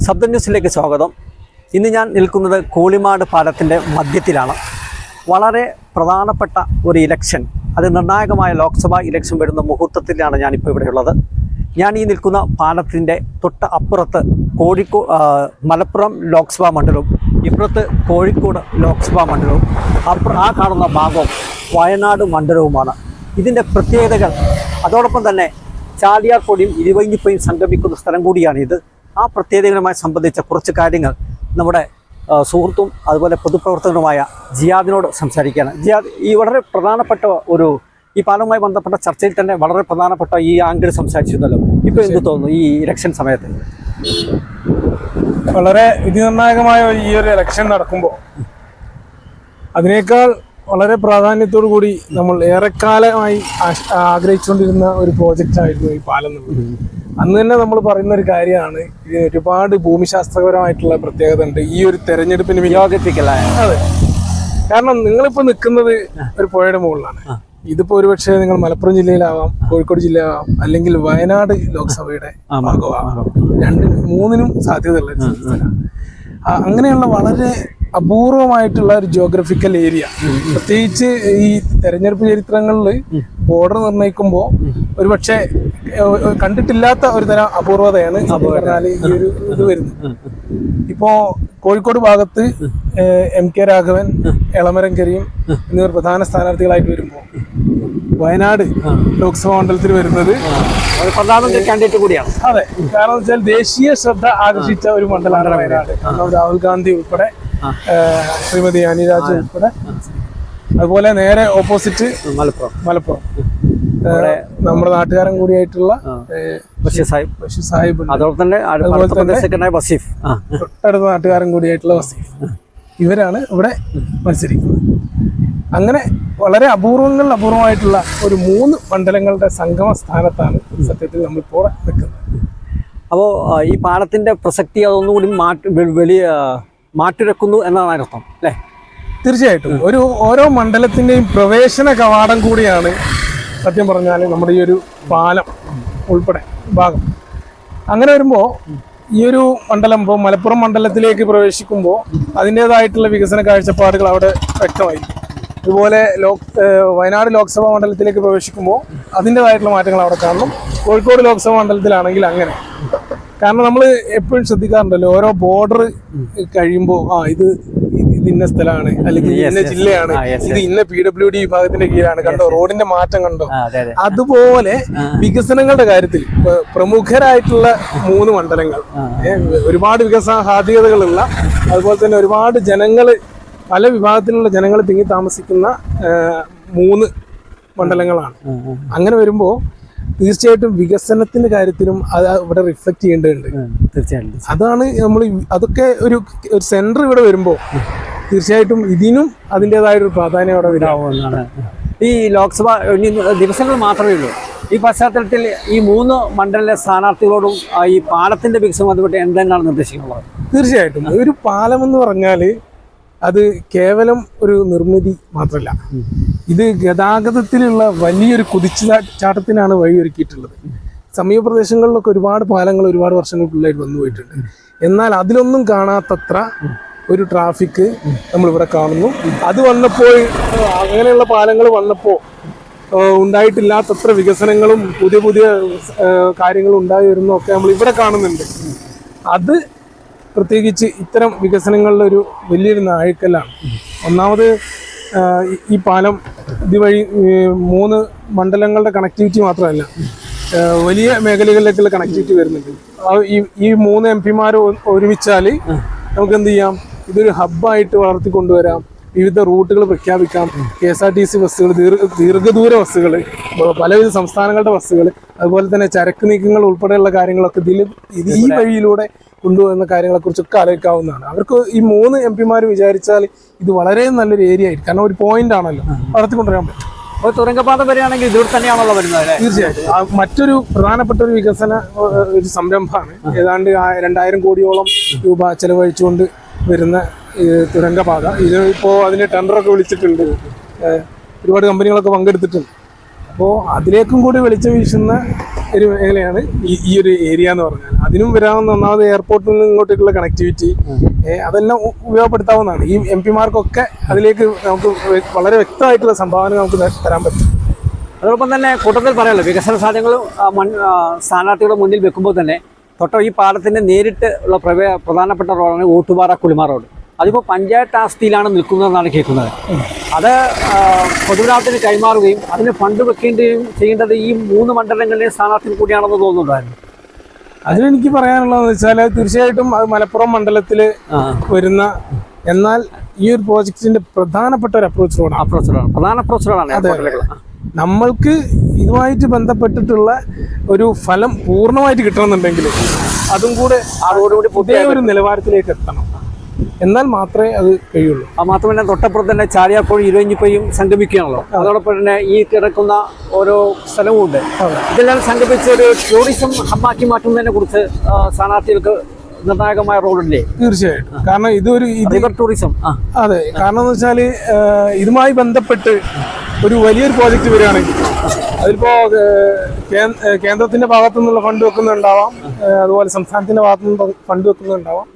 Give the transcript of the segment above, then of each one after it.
ശബ്ദ ന്യൂസിലേക്ക് സ്വാഗതം. ഇന്ന് ഞാൻ നിൽക്കുന്നത് കോളിമാട് പാലത്തിന്റെ മധ്യത്തിലാണ്. വളരെ പ്രധാനപ്പെട്ട ഒരു ഇലക്ഷൻ അത് നിർണായകമായ ലോക്സഭാ ഇലക്ഷൻ വരുന്ന മുഹൂർത്തത്തിലാണ് ഞാനിപ്പോൾ ഇവിടെയുള്ളത്. ഞാൻ ഈ നിൽക്കുന്ന പാലത്തിന്റെ തൊട്ട് അപ്പുറത്ത് കോഴിക്കോ മലപ്പുറം ലോക്സഭാ മണ്ഡലവും ഇപ്പുറത്ത് കോഴിക്കോട് ലോക്സഭാ മണ്ഡലവും അപ്പുറം ആ കാണുന്ന ഭാഗവും വയനാട് മണ്ഡലവുമാണ്. ഇതിന്റെ പ്രത്യേകതകൾ അതോടൊപ്പം തന്നെ ചാലിയാർ പൊടിയും ഇരുവഞ്ഞിപ്പയും സംഗമിക്കുന്ന സ്ഥലം കൂടിയാണ് ഇത് ആ പ്രത്യേകതകളുമായി സംബന്ധിച്ച കുറച്ച് കാര്യങ്ങൾ നമ്മുടെ സുഹൃത്തും അതുപോലെ പൊതുപ്രവർത്തകനുമായ ജിയാദിനോട് സംസാരിക്കുകയാണ്. ജിയാദ് ഈ വളരെ പ്രധാനപ്പെട്ട ഒരു ഈ പാലവുമായി ബന്ധപ്പെട്ട ചർച്ചയിൽ തന്നെ വളരെ പ്രധാനപ്പെട്ട ഈ ആംഗിൾ സംസാരിച്ചിരുന്നല്ലോ. ഇപ്പോൾ എന്ത് തോന്നുന്നു ഈ ഇലക്ഷൻ സമയത്ത്? വളരെ വിധിനിർണായകമായ ഈ ഒരു ഇലക്ഷൻ നടക്കുമ്പോൾ അതിനേക്കാൾ വളരെ പ്രാധാന്യത്തോടു കൂടി നമ്മൾ ഏറെക്കാലമായി ആഗ്രഹിച്ചുകൊണ്ടിരുന്ന ഒരു പ്രോജക്റ്റ് ആയിരുന്നു ഈ പാലം എന്നുള്ളത്. അന്ന് തന്നെ നമ്മൾ പറയുന്ന ഒരു കാര്യമാണ് ഒരുപാട് ഭൂമിശാസ്ത്രപരമായിട്ടുള്ള പ്രത്യേകത ഉണ്ട്. ഈ ഒരു തെരഞ്ഞെടുപ്പിന് പിന്നിൽ. അതെ. കാരണം നിങ്ങളിപ്പോ നിൽക്കുന്നത് ഒരു പുഴയുടെ മുകളിലാണ്. ഇതിപ്പോ ഒരുപക്ഷെ നിങ്ങൾ മലപ്പുറം ജില്ലയിലാവാം കോഴിക്കോട് ജില്ലയാവാം അല്ലെങ്കിൽ വയനാട് ലോക്സഭയുടെ ഭാഗമാവാം. രണ്ട് മൂന്നിനും സാധ്യതയുള്ള അങ്ങനെയുള്ള വളരെ അപൂർവമായിട്ടുള്ള ഒരു ജിയോഗ്രഫിക്കൽ ഏരിയ പ്രത്യേകിച്ച് ഈ തെരഞ്ഞെടുപ്പ് ചരിത്രങ്ങളിൽ ബോർഡർ നിർണയിക്കുമ്പോൾ ഒരുപക്ഷെ കണ്ടിട്ടില്ലാത്ത ഒരു തരം അപൂർവതയാണ് പറഞ്ഞാൽ ഈ ഒരു ഇത് വരുന്നത്. ഇപ്പോ കോഴിക്കോട് ഭാഗത്ത് എം കെ രാഘവൻ എളമരം കരീം എന്നിവർ പ്രധാന സ്ഥാനാർത്ഥികളായിട്ട് വരുമ്പോൾ വയനാട് ലോക്സഭാ മണ്ഡലത്തിൽ വരുന്നത് കാൻഡിഡേറ്റ് കൂടിയാണ്. അതെ. കാരണം വെച്ചാൽ ദേശീയ ശ്രദ്ധ ആകർഷിച്ച ഒരു മണ്ഡലമാണ് വയനാട്. രാഹുൽ ഗാന്ധി ഉൾപ്പെടെ ശ്രീമതി അനിരാജ് ഉൾപ്പെടെ. അതുപോലെ നേരെ ഓപ്പോസിറ്റ് മലപ്പുറം. മലപ്പുറം. നമ്മുടെ നാട്ടുകാരൻ കൂടിയായിട്ടുള്ള ബഷീർ സാഹിബ്. ബഷീർ സാഹിബ് അതോടൊപ്പം തന്നെ തൊട്ടടുത്ത നാട്ടുകാരൻ കൂടിയായിട്ടുള്ള വസീഫ് ഇവരാണ് ഇവിടെ മത്സരിക്കുന്നത്. അങ്ങനെ വളരെ അപൂർവങ്ങളിൽ അപൂർവമായിട്ടുള്ള ഒരു മൂന്ന് മണ്ഡലങ്ങളുടെ സംഗമ സ്ഥാനത്താണ് സത്യത്തിൽ നമ്മളിപ്പോൾ നിൽക്കുന്നത്. അപ്പോൾ ഈ പാലത്തിന്റെ പ്രസക്തി അതൊന്നുകൂടി മാറ്റി വലിയ മാറ്റിരക്കുന്നു എന്നാണ് അർത്ഥം അല്ലേ? തീർച്ചയായിട്ടും. ഒരു ഓരോ മണ്ഡലത്തിന്റെയും പ്രവേശന കവാടം കൂടിയാണ് സത്യം പറഞ്ഞാൽ നമ്മുടെ ഈ ഒരു പാലം ഉൾപ്പെടെ ഭാഗം. അങ്ങനെ വരുമ്പോൾ ഈ ഒരു മണ്ഡലം ഇപ്പോൾ മലപ്പുറം മണ്ഡലത്തിലേക്ക് പ്രവേശിക്കുമ്പോൾ അതിന്റെതായിട്ടുള്ള വികസന കാഴ്ചപ്പാടുകൾ അവിടെ വ്യക്തമായിരിക്കും. അതുപോലെ ലോക് വയനാട് ലോക്സഭാ മണ്ഡലത്തിലേക്ക് പ്രവേശിക്കുമ്പോൾ അതിന്റെതായിട്ടുള്ള മാറ്റങ്ങൾ അവിടെ കാണണം കോഴിക്കോട് ലോക്സഭാ മണ്ഡലത്തിലാണെങ്കിൽ അങ്ങനെ. കാരണം നമ്മൾ എപ്പോഴും ശ്രദ്ധിക്കാറുണ്ടല്ലോ ഓരോ ബോർഡർ കഴിയുമ്പോൾ ആ ഇത് ഇത് ഇന്ന സ്ഥലമാണ് അല്ലെങ്കിൽ ഇന്ന ജില്ലയാണ്. ഇത് ഇന്ന പി ഡബ്ല്യു ഡി വിഭാഗത്തിന്റെ കീഴാണ് കണ്ടോ? റോഡിന്റെ മാറ്റം കണ്ടോ? അതുപോലെ വികസനങ്ങളുടെ കാര്യത്തിൽ പ്രമുഖരായിട്ടുള്ള മൂന്ന് മണ്ഡലങ്ങൾ. ഒരുപാട് വികസന സാധ്യതകളുള്ള അതുപോലെ തന്നെ ഒരുപാട് ജനങ്ങൾ പല വിഭാഗത്തിലുള്ള ജനങ്ങൾ തിങ്ങി താമസിക്കുന്ന മൂന്ന് മണ്ഡലങ്ങളാണ്. അങ്ങനെ വരുമ്പോൾ തീർച്ചയായിട്ടും വികസനത്തിന്റെ കാര്യത്തിലും അത് ഇവിടെ റിഫ്ലക്ട് ചെയ്യേണ്ടതുണ്ട്. തീർച്ചയായിട്ടും അതാണ് നമ്മൾ അതൊക്കെ ഒരു ഒരു സെന്റർ ഇവിടെ വരുമ്പോൾ തീർച്ചയായിട്ടും ഇതിനും അതിന്റെതായൊരു പ്രാധാന്യം അവിടെ വരാവുമെന്നാണ് ഈ ലോക്സഭ ഇനി ദിവസങ്ങൾ മാത്രമേ ഉള്ളൂ. ഈ പശ്ചാത്തലത്തിൽ ഈ മൂന്ന് മണ്ഡലിലെ സ്ഥാനാർത്ഥികളോടും ഈ പാലത്തിന്റെ വികസനം ബന്ധപ്പെട്ട് എന്തെന്നാണ് നിർദ്ദേശിക്കുന്നത്? തീർച്ചയായിട്ടും. ഒരു പാലം എന്ന് പറഞ്ഞാൽ അത് കേവലം ഒരു നിർമ്മിതി മാത്രമല്ല. ഇത് ഗതാഗതത്തിലുള്ള വലിയൊരു കുതിച്ചു ചാട്ടത്തിനാണ് വഴിയൊരുക്കിയിട്ടുള്ളത്. സമീപപ്രദേശങ്ങളിലൊക്കെ ഒരുപാട് പാലങ്ങൾ ഒരുപാട് വർഷങ്ങൾക്കുള്ളിലായിട്ട് വന്നു പോയിട്ടുണ്ട് എന്നാൽ അതിലൊന്നും കാണാത്തത്ര ഒരു ട്രാഫിക് നമ്മളിവിടെ കാണുന്നു. അത് വന്നപ്പോൾ അങ്ങനെയുള്ള പാലങ്ങൾ വന്നപ്പോൾ ഉണ്ടായിട്ടില്ലാത്തത്ര വികസനങ്ങളും പുതിയ പുതിയ കാര്യങ്ങളും ഉണ്ടായി വരുന്നൊക്കെ നമ്മൾ ഇവിടെ കാണുന്നുണ്ട്. അത് പ്രത്യേകിച്ച് ഇത്തരം വികസനങ്ങളുടെ ഒരു വലിയൊരു നാഴിക്കല്ലാണ് ഒന്നാമത് ഈ- പാലം ഇതുവഴി മൂന്ന് മണ്ഡലങ്ങളുടെ കണക്ടിവിറ്റി മാത്രമല്ല വലിയ മേഖലകളിലേക്കുള്ള കണക്ടിവിറ്റി വരുന്നുണ്ട്. ഈ മൂന്ന് എം പിമാർ ഒരുമിച്ചാൽ നമുക്ക് എന്ത് ചെയ്യാം? ഇതൊരു ഹബ്ബായിട്ട് വളർത്തിക്കൊണ്ടുവരാം. വിവിധ റൂട്ടുകൾ പ്രഖ്യാപിക്കാം. K S R T C ബസ്സുകൾ ദീർഘ ദീർഘദൂര ബസ്സുകൾ പലവിധ സംസ്ഥാനങ്ങളുടെ ബസ്സുകൾ അതുപോലെ തന്നെ ചരക്ക് നീക്കങ്ങൾ ഉൾപ്പെടെയുള്ള കാര്യങ്ങളൊക്കെ ഇതിൽ ഇത് ഈ വഴിയിലൂടെ കൊണ്ടുപോകുന്ന കാര്യങ്ങളെക്കുറിച്ചൊക്കെ ആലോചിക്കാവുന്നതാണ്. അവർക്ക് ഈ മൂന്ന് എം പിമാർ വിചാരിച്ചാൽ ഇത് വളരെ നല്ലൊരു ഏരിയ ആയിരിക്കും. കാരണം ഒരു പോയിന്റ് ആണല്ലോ. വളർത്തിക്കൊണ്ടുവരാൻ പറ്റും. അപ്പോൾ തുരങ്കപാത വരികയാണെങ്കിൽ ഇതിലൂടെ തന്നെയാണല്ലോ വരുന്നത് അല്ലേ? തീർച്ചയായിട്ടും. മറ്റൊരു പ്രധാനപ്പെട്ട ഒരു വികസന ഒരു സംരംഭമാണ്. ഏതാണ്ട് രണ്ടായിരം കോടിയോളം രൂപ ചെലവഴിച്ചുകൊണ്ട് വരുന്ന തുരങ്കപാത. ഇത് ഇപ്പോൾ അതിന് ടെൻഡറൊക്കെ വിളിച്ചിട്ടുണ്ട്. ഒരുപാട് കമ്പനികളൊക്കെ പങ്കെടുത്തിട്ടുണ്ട്. അപ്പോൾ അതിലേക്കും കൂടി വെളിച്ചം വീശുന്ന ഒരു മേഖലയാണ് ഈ ഒരു ഏരിയ എന്ന് പറഞ്ഞാൽ. അതിനും വരാവുന്ന ഒന്നാമത് എയർപോർട്ടിൽ നിന്ന് ഇങ്ങോട്ടേക്കുള്ള കണക്ടിവിറ്റി അതെല്ലാം ഉപയോഗപ്പെടുത്താവുന്നതാണ്. ഈ എം പിമാർക്കൊക്കെ അതിലേക്ക് നമുക്ക് വളരെ വ്യക്തമായിട്ടുള്ള സംഭാവന നമുക്ക് തരാൻ പറ്റും. അതോടൊപ്പം തന്നെ കൂട്ടത്തിൽ പറയാമല്ലോ വികസന സാധ്യങ്ങൾ സ്ഥാനാർത്ഥികളുടെ മുന്നിൽ വെക്കുമ്പോൾ തന്നെ തൊട്ടോ ഈ പാടത്തിന്റെ നേരിട്ട് ഉള്ള പ്രധാനപ്പെട്ട റോഡാണ് ഓട്ടുപാറ കുളിമാ റോഡ്. അതിപ്പോൾ പഞ്ചായത്ത് ആസ്തിയിലാണ് നിൽക്കുന്നതെന്നാണ് കേൾക്കുന്നത്. അത് ആ, പൊതുജനത്തിന് കൈമാറുകയും അതിന് ഫണ്ട് വെക്കേണ്ടതും ചെയ്യേണ്ടത് ഈ മൂന്ന് മണ്ഡലങ്ങളിലെ സ്ഥാനാർത്ഥി കൂടിയാണെന്ന് തോന്നുന്നുണ്ടായിരുന്നു. അതിനെനിക്ക് പറയാനുള്ളതെന്ന് വെച്ചാൽ തീർച്ചയായിട്ടും അത് മലപ്പുറം മണ്ഡലത്തിൽ വരുന്ന എന്നാൽ ഈ ഒരു പ്രോജക്റ്റിന്റെ പ്രധാനപ്പെട്ട ഒരു അപ്രോച്ച് റോഡ് അപ്രോച്ച് പ്രധാന അപ്രോച്ച് റോഡാണ് നമ്മൾക്ക് ഇതുമായിട്ട് ബന്ധപ്പെട്ടിട്ടുള്ള ഒരു ഫലം പൂർണമായിട്ട് കിട്ടണമെന്നുണ്ടെങ്കിൽ അതും കൂടെ ആ റോഡ് കൂടി പുതിയ ഒരു നിലവാരത്തിലേക്ക് എത്തണം. എന്നാൽ മാത്രമേ അത് കഴിയുള്ളൂ. അത് മാത്രമല്ല തൊട്ടപ്പുറത്ത് തന്നെ ചാഴിയാപ്പുഴ ഇരുവഞ്ഞിപ്പയും സംഗമിക്കുകയാണല്ലോ. അതോടൊപ്പം തന്നെ ഈ കിടക്കുന്ന ഓരോ സ്ഥലവും ഉണ്ട് ഇതെല്ലാം സംഗമിച്ച് ഒരു ടൂറിസം ഹബ്ബാക്കി മാറ്റുന്നതിനെ കുറിച്ച് ആ, സ്ഥാനാർത്ഥികൾക്ക് നിർണായകമായ റോഡല്ലേ തീർച്ചയായിട്ടും. കാരണം ഇതൊരു ഇത് റിവർ ടൂറിസം അതെ. കാരണം എന്ന് വെച്ചാൽ ഇതുമായി ബന്ധപ്പെട്ട് ഒരു വലിയൊരു പ്രോജക്റ്റ് വരികയാണെങ്കിൽ അതിലിപ്പോ കേന്ദ്രത്തിന്റെ ഭാഗത്തു നിന്നുള്ള ഫണ്ട് വെക്കുന്നുണ്ടാവാം അതുപോലെ സംസ്ഥാനത്തിന്റെ ഭാഗത്തു നിന്ന് ഫണ്ട് വെക്കുന്നുണ്ടാവാം.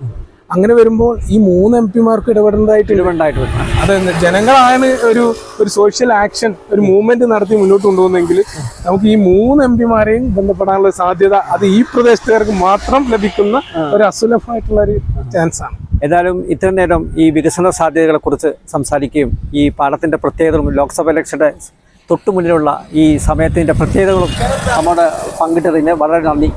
അങ്ങനെ വരുമ്പോൾ ഈ മൂന്ന് എം പിമാർക്ക് ഇടപെടേണ്ടതായിട്ട് ഇടപെണ്ടായിട്ട് വരും. അതെ ജനങ്ങളാണ് ഒരു ഒരു സോഷ്യൽ ആക്ഷൻ ഒരു മൂവ്മെന്റ് നടത്തി മുന്നോട്ട് കൊണ്ടുപോകുന്നെങ്കിൽ നമുക്ക് ഈ മൂന്ന് എം പിമാരെയും ബന്ധപ്പെടാനുള്ള സാധ്യത അത് ഈ പ്രദേശത്തുകാർക്ക് മാത്രം ലഭിക്കുന്ന ഒരു അസുലഭമായിട്ടുള്ള ഒരു ചാൻസ് ആണ്. ഏതായാലും ഇത്രയും നേരം ഈ വികസന സാധ്യതകളെ കുറിച്ച് സംസാരിക്കുകയും ഈ പാടത്തിന്റെ പ്രത്യേകതകളും ലോക്സഭ ഇലക്ഷന്റെ തൊട്ടു മുന്നിലുള്ള ഈ സമയത്തിന്റെ പ്രത്യേകതകളും നമ്മുടെ പങ്കിട്ടതിന് വളരെ നന്ദി.